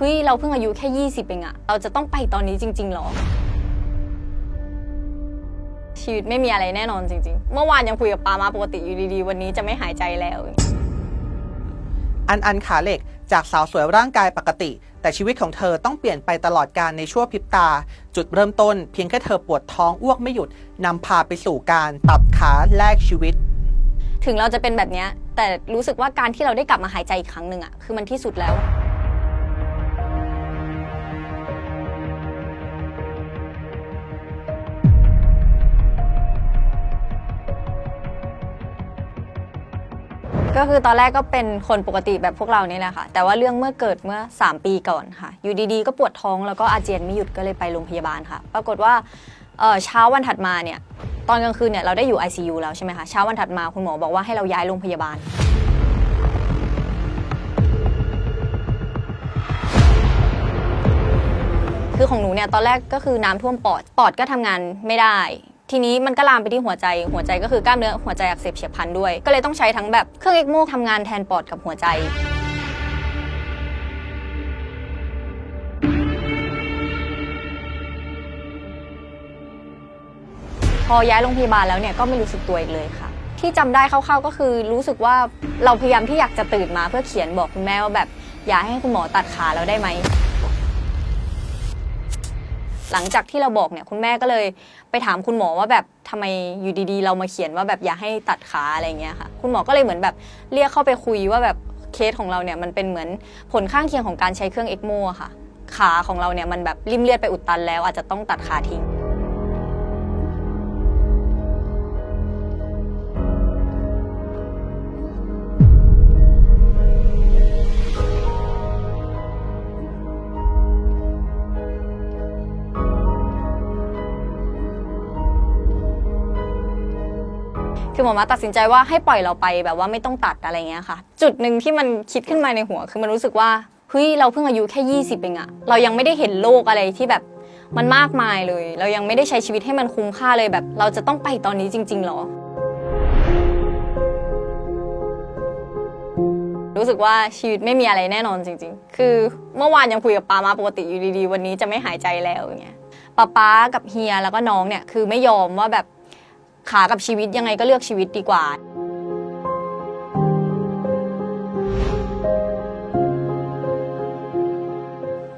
เฮ้ยเราเพิ่งอายุแค่ 20เองอะเราจะต้องไปตอนนี้จริงๆหรอ ชีวิตไม่มีอะไรแน่นอนจริง ๆ เมื่อวานยังคุยกับปามาปกติอยู่ดีๆ วันนี้จะไม่หายใจแล้ว อันอันขาเหล็กจากสาวสวยร่างกายปกติ แต่ชีวิตของเธอต้องเปลี่ยนไปตลอดการในชั่วพริบตา จุดเริ่มต้นเพียงแค่เธอปวดท้องอ้วกไม่หยุดนำพาไปสู่การตัดขาแลกชีวิต ถึงเราจะเป็นแบบเนี้ยแต่รู้สึกว่าการที่เราได้กลับมาหายใจอีกครั้งหนึ่งอะคือมันที่สุดแล้ว ก็คือตอนแรกก็เป็นคนปกติแบบพวกเรานี่แหละค่ะ แต่ว่าเรื่องเมื่อเกิดเมื่อ 3 ปีก่อนค่ะ อยู่ดีๆ ก็ปวดท้องแล้วก็อาเจียนไม่หยุดก็เลยไปโรงพยาบาลค่ะ ปรากฏว่าเอ่อเช้าวันถัดมาเนี่ยตอนกลางคืนเนี่ยเราได้อยู่ ICU แล้วใช่ไหมคะเช้าวันถัดมาคุณหมอบอกว่าให้เราย้ายโรงพยาบาล คือของหนูเนี่ยตอนแรกก็คือน้ำท่วมปอดปอดก็ทำงานไม่ได้ ทีนี้มันก็ลามไปที่หัวใจ หัวใจก็คือกล้ามเนื้อหัวใจอักเสบเฉียบพลันด้วย ก็เลยต้องใช้ทั้งแบบเครื่องเอ็กโมทำงานแทนปอดกับหัวใจพอย้ายโรงพยาบาลแล้วเนี่ยก็ไม่รู้สึกตัวอีกเลยค่ะ ที่จำได้คร่าวๆก็คือรู้สึกว่าเราพยายามที่อยากจะตื่นมาเพื่อเขียนบอกคุณแม่ว่าแบบ อยากให้คุณหมอตัดขาเราได้ไหม หลังจากที่เราบอกเนี่ยคุณแม่ก็เลยไปถามคุณหมอว่าแบบทำไมอยู่ดีๆ เรามาเขียนว่าแบบอยากให้ตัดขาอะไรเงี้ยค่ะ คุณหมอก็เลยเหมือนแบบเรียกเข้าไปคุยว่าแบบเคสของเราเนี่ยมันเป็นเหมือนผลข้างเคียงของการใช้เครื่องเอ็กโมค่ะ ขาของเราเนี่ยมันแบบริมเลือดไปอุดตันแล้วอาจจะต้องตัดขาทิ้ง คือหมอมาตัดสินใจว่าให้ปล่อยเราไปแบบว่าไม่ต้องตัดอะไรเงี้ยค่ะ จุดหนึ่งที่มันคิดขึ้นมาในหัว คือมันรู้สึกว่าเฮ้ยเราเพิ่งอายุแค่ 20เองอะเรายังไม่ได้เห็นโลกอะไรที่แบบมันมากมายเลย เรายังไม่ได้ใช้ชีวิตให้มันคุ้มค่าเลยแบบ เราจะต้องไปตอนนี้จริง ๆหรอ รู้สึกว่าชีวิตไม่มีอะไรแน่นอนจริง ๆ คือเมื่อวานยังคุยกับปามาปกติอยู่ดีๆ วันนี้จะไม่หายใจแล้วอย่างเงี้ยป้าป๊ากับเฮียแล้วก็น้องเนี่ยคือไม่ยอมว่าแบบ ขากับชีวิตยังไงก็เลือกชีวิตดีกว่า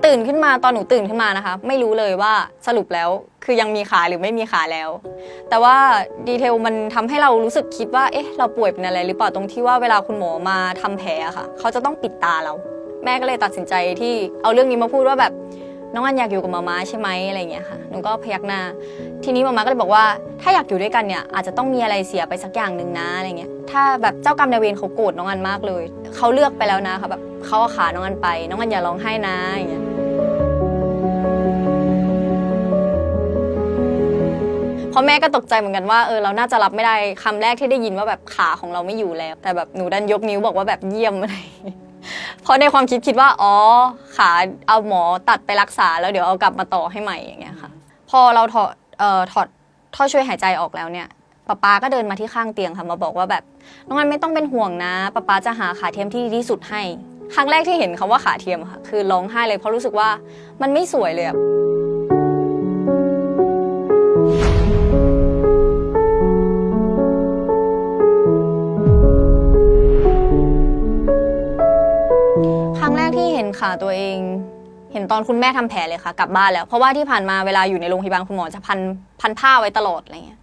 ตื่นขึ้นมาตอนหนูตื่นขึ้นมานะคะ ไม่รู้เลยว่าสรุปแล้วคือยังมีขาหรือไม่มีขาแล้ว แต่ว่าดีเทลมันทำให้เรารู้สึกคิดว่าเอ๊ะเราป่วยเป็นอะไรหรือเปล่าตรงที่ว่าเวลาคุณหมอมาทำแผลอะค่ะ เขาจะต้องปิดตาเรา แม่ก็เลยตัดสินใจที่เอาเรื่องนี้มาพูดว่าแบบ น้องอันอยากอยู่กับมาม่าใช่ไหมอะไรอย่างเงี้ยค่ะหนูก็พยักหน้า ทีนี้มาม่าก็เลยบอกว่า ถ้าอยากอยู่ด้วยกันเนี่ยอาจจะต้องมีอะไรเสียไปสักอย่างหนึ่งนะอะไรเงี้ยถ้าแบบเจ้ากรรมนายเวรเขาโกรธน้องอันมากเลยเขาเลือกไปแล้วนะค่ะแบบเขาเอาขาน้องอันไป น้องอันอย่าร้องไห้นะอย่างเงี้ยพอแม่ก็ตกใจเหมือนกันว่าเออเราน่าจะรับไม่ได้คำแรกที่ได้ยินว่าแบบขาของเราไม่อยู่แล้ว แต่แบบหนูดันยกนิ้วบอกว่าแบบเยี่ยมอะไร ราะในความคิดคิดว่าอ๋อขาเอาหมอตัดไปรักษา แล้วเดี๋ยวเอากลับมาต่อให้ใหม่อย่างเงี้ยค่ะ พอเราถอดเอ่อถอดท่อช่วยหายใจออกแล้วเนี่ยป้าป๊าก็เดินมาที่ข้างเตียงค่ะมาบอกว่าแบบน้องอันไม่ต้องเป็นห่วงนะป้าป๊าจะหาขาเทียมที่ดีที่สุดให้ ครั้งแรกที่เห็นคำว่าขาเทียมอะค่ะ คือร้องไห้เลยเพราะรู้สึกว่ามันไม่สวยเลยอะ รั้งแรกที่เห็นขาตัวเอง เห็นตอนคุณแม่ทำแผลเลยค่ะกลับบ้านแล้ว เพราะว่าที่ผ่านมาเวลาอยู่ในโรงพยาบาลคุณหมอจะพันพันผ้าไว้ตลอดอะไรเงี้ย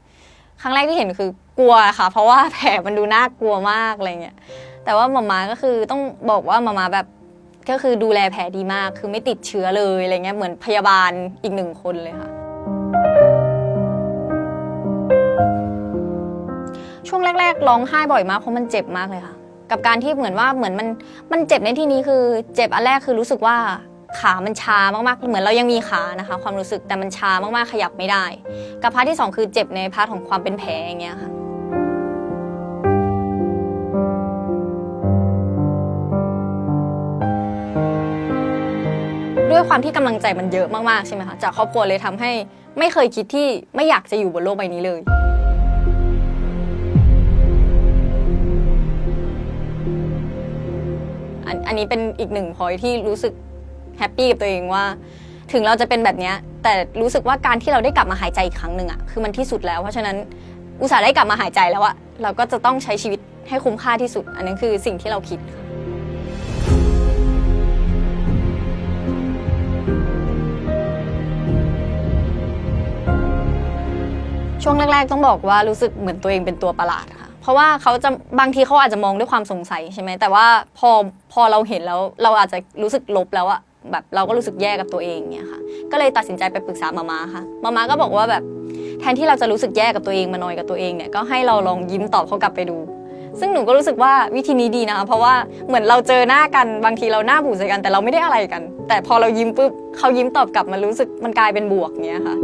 ครั้งแรกที่เห็นคือกลัวค่ะ เพราะว่าแผลมันดูน่ากลัวมากอะไรเงี้ยแต่ว่าหมามาก็คือต้องบอกว่าหมามาแบบก็คือดูแลแผลดีมาก คือไม่ติดเชื้อเลยอะไรเงี้ยเหมือนพยาบาลอีกหนึ่งคนเลยค่ะ ช่วงแรก ๆ ร้องไห้บ่อยมากเพราะมันเจ็บมากเลยค่ะ กับการที่เหมือนว่าเหมือนมันมันเจ็บในที่นี้คือเจ็บอันแรกคือรู้สึกว่าขามันชามากๆ เหมือนเรายังมีขานะคะ ความรู้สึกแต่มันชามากๆขยับไม่ได้ กับพาร์ทที่สองคือเจ็บในพาร์ทของความเป็นแผลอย่างเงี้ยค่ะด้วยความที่กำลังใจมันเยอะมากๆใช่ไหมคะจากครอบครัวเลยทำให้ไม่เคยคิดที่ไม่อยากจะอยู่บนโลกใบนี้เลย อันอันนี้เป็นอีกหนึ่งพอยที่รู้สึกแฮปปี้กับตัวเองว่า ถึงเราจะเป็นแบบเนี้ยแต่รู้สึกว่าการที่เราได้กลับมาหายใจอีกครั้งหนึ่งอะคือมันที่สุดแล้ว เพราะฉะนั้นอุตส่าห์ได้กลับมาหายใจแล้วอะเราก็จะต้องใช้ชีวิตให้คุ้มค่าที่สุด อันนั้นคือสิ่งที่เราคิดค่ะช่วงแรก ๆ ต้องบอกว่ารู้สึกเหมือนตัวเองเป็นตัวประหลาดค่ะ ราะว่าเขาจะบางทีเขาอาจจะมองด้วยความสงสัยใช่ไหมแต่ว่าพอพอเราเห็นแล้วเราอาจจะรู้สึกลบแล้วอะแบบเราก็รู้สึกแย่กับตัวเองเนี่ยค่ะ ก็เลยตัดสินใจไปปรึกษามาม่าค่ะมาม่าก็บอกว่าแบบแทนที่เราจะรู้สึกแย่กับตัวเองมานอยกับตัวเองเนี่ยก็ให้เราลองยิ้มตอบเขากลับไปดู ซึ่งหนูก็รู้สึกว่าวิธีนี้ดีนะคะเพราะว่าเหมือนเราเจอหน้ากันบางทีเราหน้าบูดใส่กันแต่เราไม่ได้อะไรกัน แต่พอเรายิ้มปุ๊บเขายิ้มตอบกลับมันรู้สึกมันกลายเป็นบวกเนี้ยค่ะ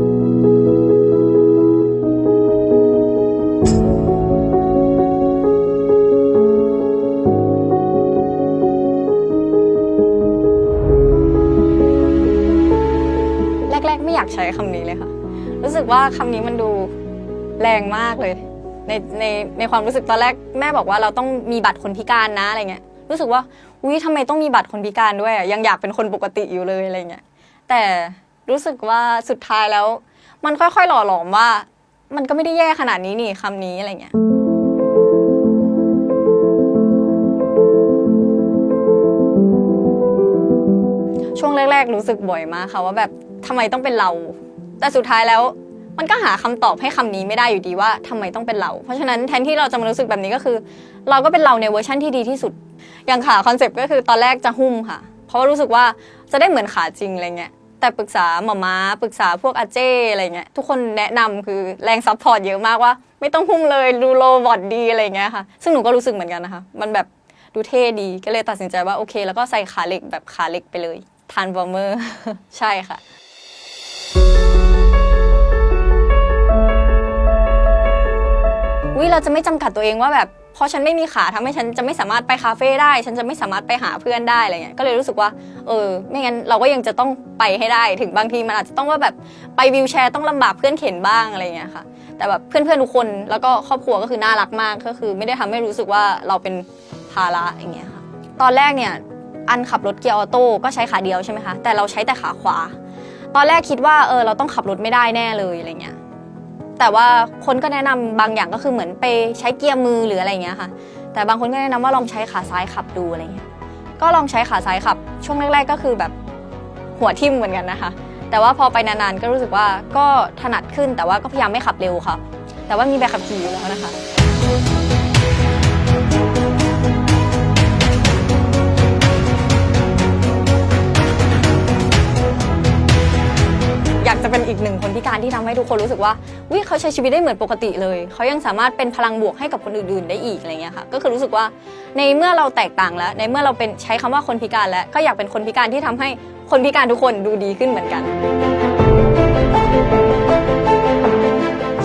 ากใช้คำนี้เลยค่ะ รู้สึกว่าคำนี้มันดูแรงมากเลย ในในในความรู้สึกตอนแรกแม่บอกว่าเราต้องมีบัตรคนพิการนะอะไรเงี้ย รู้สึกว่าอุ้ยทำไมต้องมีบัตรคนพิการด้วยอะยังอยากเป็นคนปกติอยู่เลยอะไรเงี้ยแต่รู้สึกว่าสุดท้ายแล้ว มันค่อยๆ หล่อหลอมว่า มันก็ไม่ได้แย่ขนาดนี้นี่คำนี้อะไรเงี้ยช่วงแรก ๆ รู้สึกบ่อยมากค่ะว่าแบบ ทำไมต้องเป็นเรา แต่สุดท้ายแล้วมันก็หาคำตอบให้คำนี้ไม่ได้อยู่ดีว่าทำไมต้องเป็นเรา เพราะฉะนั้นแทนที่เราจะมารู้สึกแบบนี้ก็คือ เราก็เป็นเราในเวอร์ชั่นที่ดีที่สุด อย่างขาคอนเซปต์ก็คือตอนแรกจะหุ้มค่ะ เพราะว่ารู้สึกว่าจะได้เหมือนขาจริงอะไรเงี้ย แต่ปรึกษาหมอม้าปรึกษาพวกอาเจ้อะไรเงี้ยทุกคนแนะนำคือแรงซัพพอร์ตเยอะมากว่า ไม่ต้องหุ้มเลยดูโลบอดดีอะไรเงี้ยค่ะ ซึ่งหนูก็รู้สึกเหมือนกันนะคะ มันแบบดูเท่ดีก็เลยตัดสินใจว่าโอเค แล้วก็ใส่ขาเหล็กแบบขาเหล็กไปเลยทานบอมเมอร์ใช่ค่ะ วิเราจะไม่จำกัดตัวเองว่าแบบเพราะฉันไม่มีขาทำให้ฉันจะไม่สามารถไปคาเฟ่ได้ ฉันจะไม่สามารถไปหาเพื่อนได้อะไรเงี้ยก็เลยรู้สึกว่า เออ ไม่งั้นเราก็ยังจะต้องไปให้ได้ถึงบางทีมันอาจจะต้องว่าแบบไปวิวแชร์ต้องลำบากเพื่อนเข็นบ้างอะไรเงี้ยค่ะ แต่แบบเพื่อนๆทุกคนแล้วก็ครอบครัวก็คือน่ารักมากก็คือ ไม่ได้ทำให้รู้สึกว่าเราเป็นภาระอย่างเงี้ยค่ะ ตอนแรกเนี่ยอันขับรถเกียร์ออโต้ก็ใช้ขาเดียวใช่ไหมคะแต่เราใช้แต่ขาขวา ตอนแรกคิดว่าเออเราต้องขับรถไม่ได้แน่เลยอะไรเงี้ยแต่ว่าคนก็แนะนำบางอย่างก็คือเหมือนไปใช้เกียร์มือหรืออะไรเงี้ยค่ะ แต่บางคนก็แนะนำว่าลองใช้ขาซ้ายขับดูอะไรเงี้ยก็ลองใช้ขาซ้ายขับ ช่วงแรก ๆ ก็คือแบบหัวทิ่มเหมือนกันนะคะ แต่ว่าพอไปนานๆก็รู้สึกว่าก็ถนัดขึ้นแต่ว่าก็พยายามไม่ขับเร็วค่ะ แต่ว่ามีใบขับขี่อยู่แล้วนะคะ การที่ทำให้ทุกคนรู้สึกว่าวิเขาใช้ชีวิตได้เหมือนปกติเลย เขายังสามารถเป็นพลังบวกให้กับคนอื่นๆ ได้อีกอะไรเงี้ยค่ะ ก็คือรู้สึกว่าในเมื่อเราแตกต่างแล้ว ในเมื่อเราเป็นใช้คำว่าคนพิการแล้วก็อยากเป็นคนพิการที่ทำให้คนพิการทุกคนดูดีขึ้นเหมือนกัน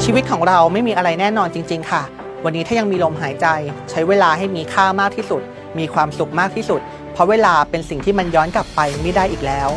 ชีวิตของเราไม่มีอะไรแน่นอนจริง ๆ ค่ะ วันนี้ถ้ายังมีลมหายใจ ใช้เวลาให้มีค่ามากที่สุด มีความสุขมากที่สุด เพราะเวลาเป็นสิ่งที่มันย้อนกลับไปไม่ได้อีกแล้ว